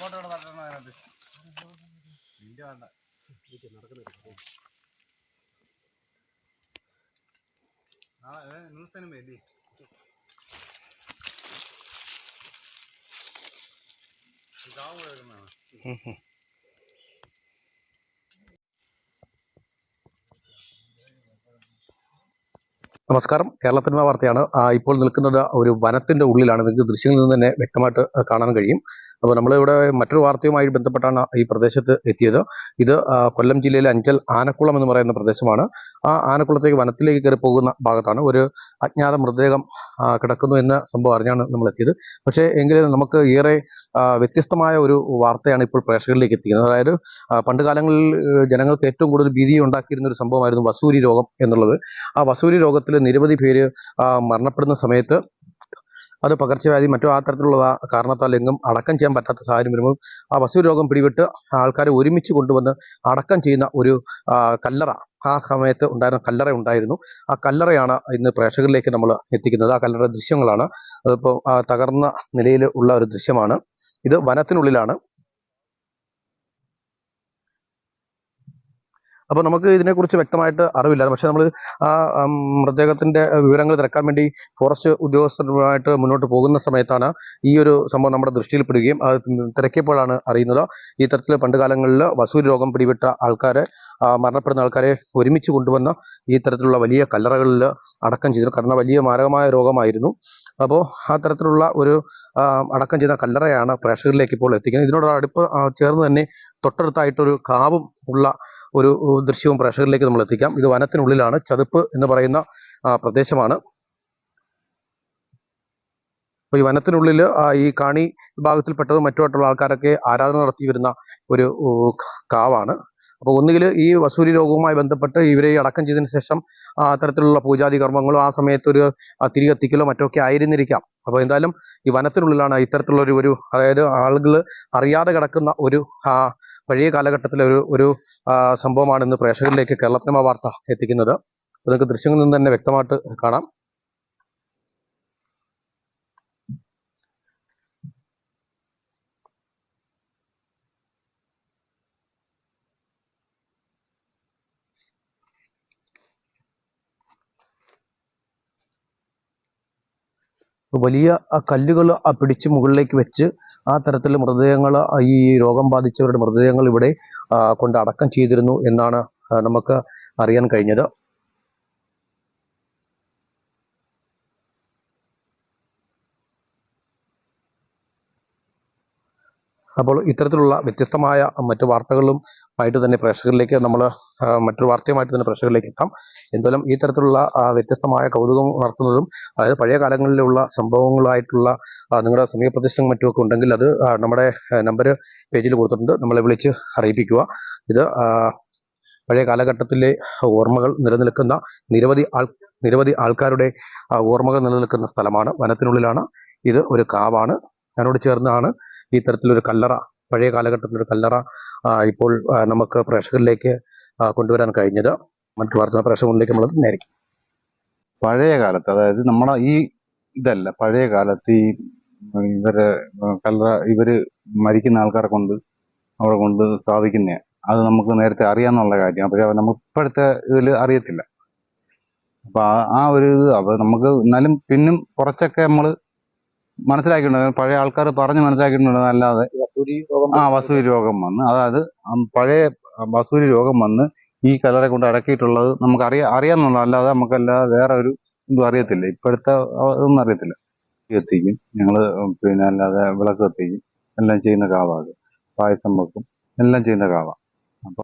Photo തട്ടണം അതിനകത്ത്. നിന്റെ വേണ്ട. നാളെ ന്യൂസിനും വേണ്ടി ഇതാവും വരുന്നതാണ് നമസ്കാരം. കേരള സിനിമ വാർത്തയാണ്. ഇപ്പോൾ നിൽക്കുന്നത് ഒരു വനത്തിന്റെ ഉള്ളിലാണ്. നിങ്ങൾക്ക് ദൃശ്യങ്ങളിൽ നിന്ന് തന്നെ വ്യക്തമായിട്ട് കാണാൻ കഴിയും. അപ്പോൾ നമ്മളിവിടെ മറ്റൊരു വാർത്തയുമായി ബന്ധപ്പെട്ടാണ് ഈ പ്രദേശത്ത് എത്തിയത്. ഇത് കൊല്ലം ജില്ലയിലെ അഞ്ചൽ ആനക്കുളം എന്ന് പറയുന്ന പ്രദേശമാണ്. ആ ആനക്കുളത്തേക്ക് വനത്തിലേക്ക് കയറി പോകുന്ന ഭാഗത്താണ് ഒരു അജ്ഞാത മൃതദേഹം കിടക്കുന്നു എന്ന സംഭവം അറിഞ്ഞാണ് നമ്മൾ എത്തിയത് പക്ഷേ എങ്കിലും നമുക്ക് ഏറെ വ്യത്യസ്തമായ ഒരു വാർത്തയാണ് ഇപ്പോൾ പ്രേക്ഷകരിലേക്ക് എത്തിക്കുന്നത്. അതായത് പണ്ട് കാലങ്ങളിൽ ജനങ്ങൾക്ക് ഏറ്റവും കൂടുതൽ ഭീതി ഉണ്ടാക്കിയിരുന്ന ഒരു സംഭവമായിരുന്നു വസൂരി രോഗം എന്നുള്ളത്. ആ വസൂരി രോഗത്തിൽ നിരവധി പേര് മരണപ്പെടുന്ന സമയത്ത് അത് പകർച്ചവ്യാധി മറ്റു ആ തരത്തിലുള്ള കാരണത്താൽ എങ്ങും അടക്കം ചെയ്യാൻ പറ്റാത്ത സാഹചര്യം വരുമ്പോൾ ആ വസു രോഗം പിടിവിട്ട് ആൾക്കാരെ ഒരുമിച്ച് കൊണ്ടുവന്ന് അടക്കം ചെയ്യുന്ന ഒരു കല്ലറ. ആ സമയത്ത് ഉണ്ടായിരുന്ന കല്ലറ ഉണ്ടായിരുന്നു. ആ കല്ലറയാണ് ഇന്ന് പ്രേക്ഷകരിലേക്ക് നമ്മൾ എത്തിക്കുന്നത്. ആ കല്ലറ ദൃശ്യങ്ങളാണ്. അതിപ്പോൾ തകർന്ന നിലയിൽ ഉള്ള ഒരു ദൃശ്യമാണ്. ഇത് വനത്തിനുള്ളിലാണ്. അപ്പോൾ നമുക്ക് ഇതിനെക്കുറിച്ച് വ്യക്തമായിട്ട് അറിവില്ല. പക്ഷെ നമ്മൾ ആ മൃതദേഹത്തിന്റെ വിവരങ്ങൾ തിരക്കാൻ വേണ്ടി ഫോറസ്റ്റ് ഉദ്യോഗസ്ഥരുമായിട്ട് മുന്നോട്ട് പോകുന്ന സമയത്താണ് ഈ ഒരു സംഭവം നമ്മുടെ ദൃഷ്ടിയിൽപ്പെടുകയും അത് തിരക്കിയപ്പോഴാണ് അറിയുന്നത്. ഈ തരത്തിൽ പണ്ട് കാലങ്ങളിൽ വസൂരി രോഗം പിടിപെട്ട ആൾക്കാരെ മരണപ്പെടുന്ന ആൾക്കാരെ ഒരുമിച്ച് കൊണ്ടുവന്ന ഈ തരത്തിലുള്ള വലിയ കല്ലറകളിൽ അടക്കം ചെയ്തു കാരണം വലിയ മാരകമായ രോഗമായിരുന്നു. അപ്പോൾ ആ തരത്തിലുള്ള ഒരു അടക്കം ചെയ്ത കല്ലറയാണ് പ്രേക്ഷകരിലേക്ക് ഇപ്പോൾ എത്തിക്കുന്നത്. ഇതിനോട് അടുപ്പ് ചേർന്ന് തന്നെ തൊട്ടടുത്തായിട്ടൊരു കാവും ഉള്ള ഒരു ദൃശ്യവും പ്രേക്ഷകരിലേക്ക് നമ്മൾ എത്തിക്കാം. ഇത് വനത്തിനുള്ളിലാണ് ചതുപ്പ് എന്ന് പറയുന്ന പ്രദേശമാണ്. അപ്പോൾ ഈ വനത്തിനുള്ളിൽ ഈ കാണി വിഭാഗത്തിൽപ്പെട്ടതും മറ്റുമായിട്ടുള്ള ആൾക്കാരൊക്കെ ആരാധന നടത്തി വരുന്ന ഒരു കാവാണ്. അപ്പോൾ ഒന്നുകിൽ ഈ വസൂരി രോഗവുമായി ബന്ധപ്പെട്ട് ഇവരെ അടക്കം ചെയ്തതിന് ശേഷം അത്തരത്തിലുള്ള പൂജാതി കർമ്മങ്ങളോ ആ സമയത്ത് ഒരു മറ്റൊക്കെ ആയിരുന്നിരിക്കാം. അപ്പോൾ എന്തായാലും ഈ വനത്തിനുള്ളിലാണ് ഇത്തരത്തിലുള്ള ഒരു ഒരു അതായത് ആളുകൾ അറിയാതെ കിടക്കുന്ന ഒരു പഴയ കാലഘട്ടത്തിലെ ഒരു ഒരു സംഭവമാണ് ഇന്ന് പ്രേക്ഷകരിലേക്ക് കേരള വാർത്ത എത്തിക്കുന്നത്. നിങ്ങൾക്ക് ദൃശ്യങ്ങളിൽ നിന്ന് തന്നെ വ്യക്തമായിട്ട് കാണാം. വലിയ കല്ലുകൾ പിടിച്ച് മുകളിലേക്ക് വെച്ച് ആ തരത്തിൽ മൃതദേഹങ്ങൾ ഈ രോഗം ബാധിച്ചവരുടെ മൃതദേഹങ്ങൾ ഇവിടെ കൊണ്ട് അടക്കം ചെയ്തിരുന്നു എന്നാണ് നമുക്ക് അറിയാൻ കഴിഞ്ഞത്. അപ്പോൾ ഇത്തരത്തിലുള്ള വ്യത്യസ്തമായ മറ്റു വാർത്തകളും ആയിട്ട് തന്നെ പ്രേക്ഷകരിലേക്ക് നമ്മൾ മറ്റൊരു വാർത്തയുമായിട്ട് തന്നെ പ്രേക്ഷകരിലേക്ക് എത്താം. എന്തായാലും ഈ തരത്തിലുള്ള വ്യത്യസ്തമായ കൗതുകം ഉണർത്തുന്നതും അതായത് പഴയ കാലങ്ങളിലുള്ള സംഭവങ്ങളായിട്ടുള്ള നിങ്ങളുടെ സമീപപ്രദേശങ്ങളും മറ്റുമൊക്കെ ഉണ്ടെങ്കിൽ അത് നമ്മുടെ നമ്പർ പേജിൽ കൊടുത്തിട്ടുണ്ട്. നമ്മളെ വിളിച്ച് അറിയിപ്പിക്കുക. ഇത് പഴയ കാലഘട്ടത്തിലെ ഓർമ്മകൾ നിലനിൽക്കുന്ന നിരവധി ആൾ നിരവധി ആൾക്കാരുടെ ഓർമ്മകൾ നിലനിൽക്കുന്ന സ്ഥലമാണ് വനത്തിനുള്ളിലാണ്. ഇത് ഒരു കാവാണ്. അതിനോട് ചേർന്നാണ്. ഈ തരത്തിലൊരു കല്ലറ പഴയ കാലഘട്ടത്തിലൊരു കല്ലറ ഇപ്പോൾ നമുക്ക് പ്രേക്ഷകരിലേക്ക് കൊണ്ടുവരാൻ കഴിഞ്ഞത്. മറ്റു വാർത്താ പ്രേക്ഷകരിലേക്ക് നമ്മൾ നേരിക്കും. പഴയ കാലത്ത് അതായത് നമ്മളെ ഈ ഇതല്ല പഴയ കാലത്ത് ഈ ഇവരെ കല്ലറ ഇവർ മരിക്കുന്ന ആൾക്കാരെ കൊണ്ട് അവിടെ കൊണ്ട് സ്ഥാപിക്കുന്ന. അത് നമുക്ക് നേരത്തെ അറിയാന്നുള്ള കാര്യം പക്ഷെ നമ്മൾ ഇപ്പോഴത്തെ ഇതിൽ അറിയത്തില്ല. അപ്പൊ ആ ഒരു ഇത് അപ്പൊ നമുക്ക് എന്നാലും പിന്നും കുറച്ചൊക്കെ നമ്മൾ മനസ്സിലാക്കിയിട്ടുണ്ട് പഴയ ആൾക്കാർ പറഞ്ഞ് മനസ്സിലാക്കിയിട്ടുണ്ട് അല്ലാതെ. ആ വസൂരി രോഗം വന്ന്. അതായത് പഴയ വസൂരി രോഗം വന്ന് ഈ കലറെ കൊണ്ട് അടക്കിയിട്ടുള്ളത് നമുക്ക് അറിയാ അറിയാന്നുള്ള അല്ലാതെ നമുക്കല്ലാതെ വേറെ ഒരു ഇതും അറിയത്തില്ല. ഇപ്പോഴത്തെ ഇതൊന്നും അറിയത്തില്ല. എത്തിക്കും. ഞങ്ങൾ പിന്നെ അല്ലാതെ വിളക്ക് എത്തിക്കും എല്ലാം ചെയ്യുന്ന കാവ അത് പായസം വെക്കും. എല്ലാം ചെയ്യുന്ന കാവ. അപ്പൊ